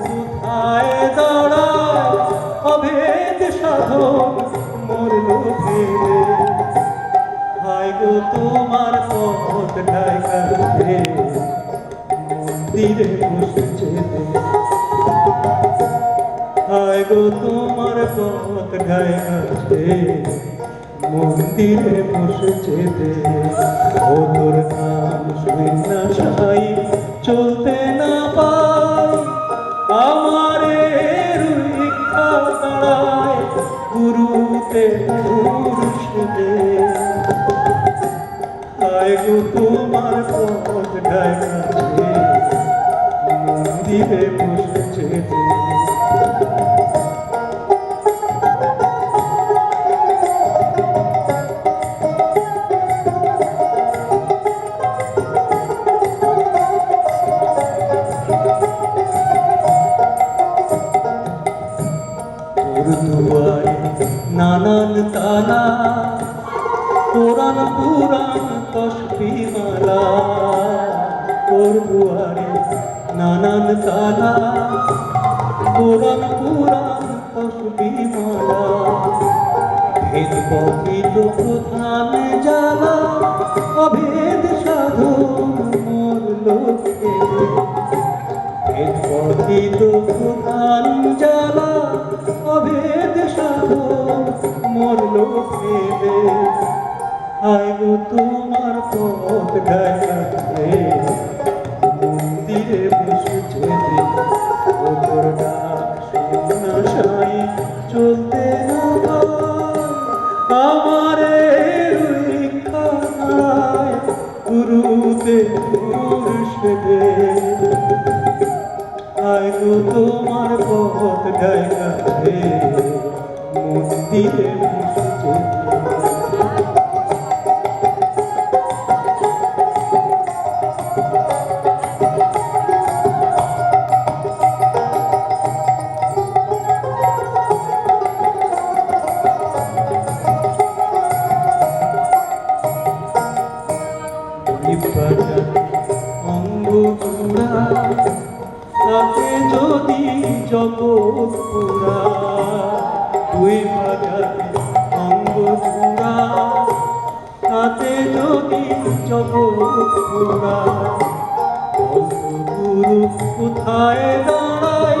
কোথায় দাঁড়ায় অভেদ সাধক মরলো হায় গো তোমার পথ ঢাকাতে মন্দিরে বসেছে হায় গো তোমার পথ ঢাকাতে মন্দিরে বসেছে ও শুনে না সাই চলতে না পাই আমারে রুইখা দাঁড়ায় গুরুতে পুরুষ দে আয় গো তোমার পথ ঢাকাছে মন্দিরে বসেছে দুয়ারে নানান তালা, পুরাণ তসবি মালা তোর দুয়ারে নানান তালা, পুরাণ তসবি মালা ভেদ পবিত প্রধান জ্বালা, অভেদ পবিত প্রধান জ্বালা, অভেদ সাধু মোর লোকে আয় তোমার পথ দেখাতে মন্দিরে বসেছে ওপর ডাক শোনা সাই চলতে না আমারে গুরুতে মুর্শিদে আয় তোমার পথ দেখাতে মন্দিরে তাতে যদি জগৎ পুরা, দুই বাজারে অঙ্গ পুরা, তাতে যদি জগৎ পুরা গুরু কোথায় দাঁড়ায়?